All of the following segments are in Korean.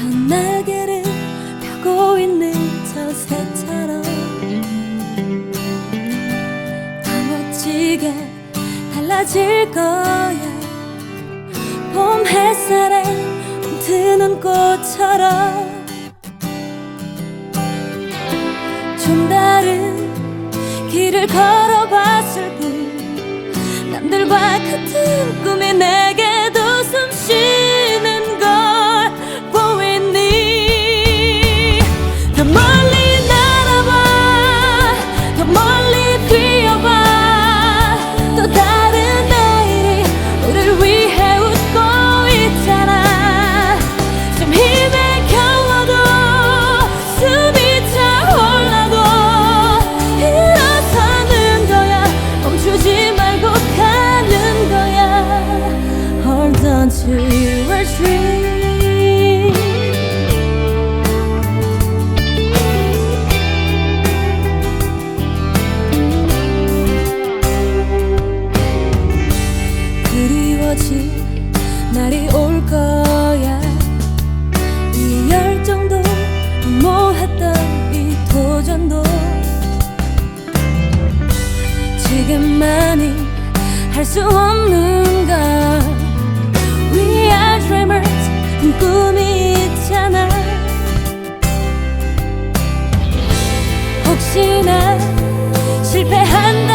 저 날개를 펴고 있는 저 새처럼 더 멋지게 달라질 거야. 봄 햇살에 드는 꽃처럼 좀 다른 길을 걸어봤을 뿐 남들과 같은 꿈이 내게 날이 올 거야. 이 열정도 모았던 이 도전도 지금 많이 할 수 없는가? 혹시나 실패한다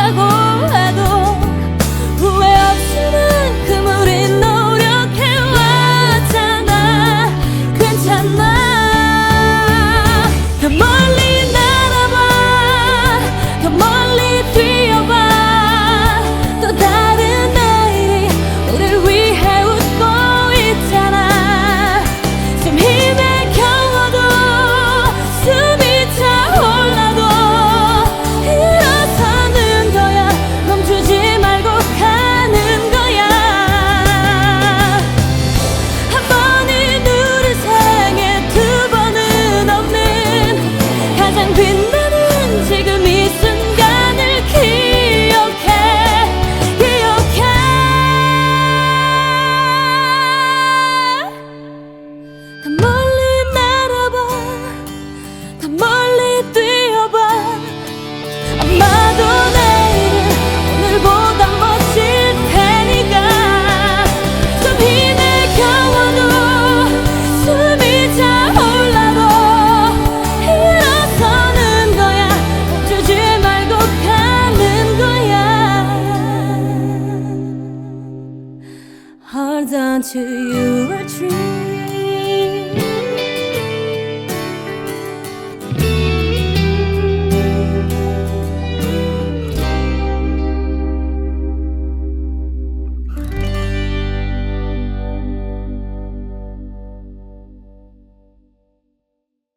turns onto you a tree.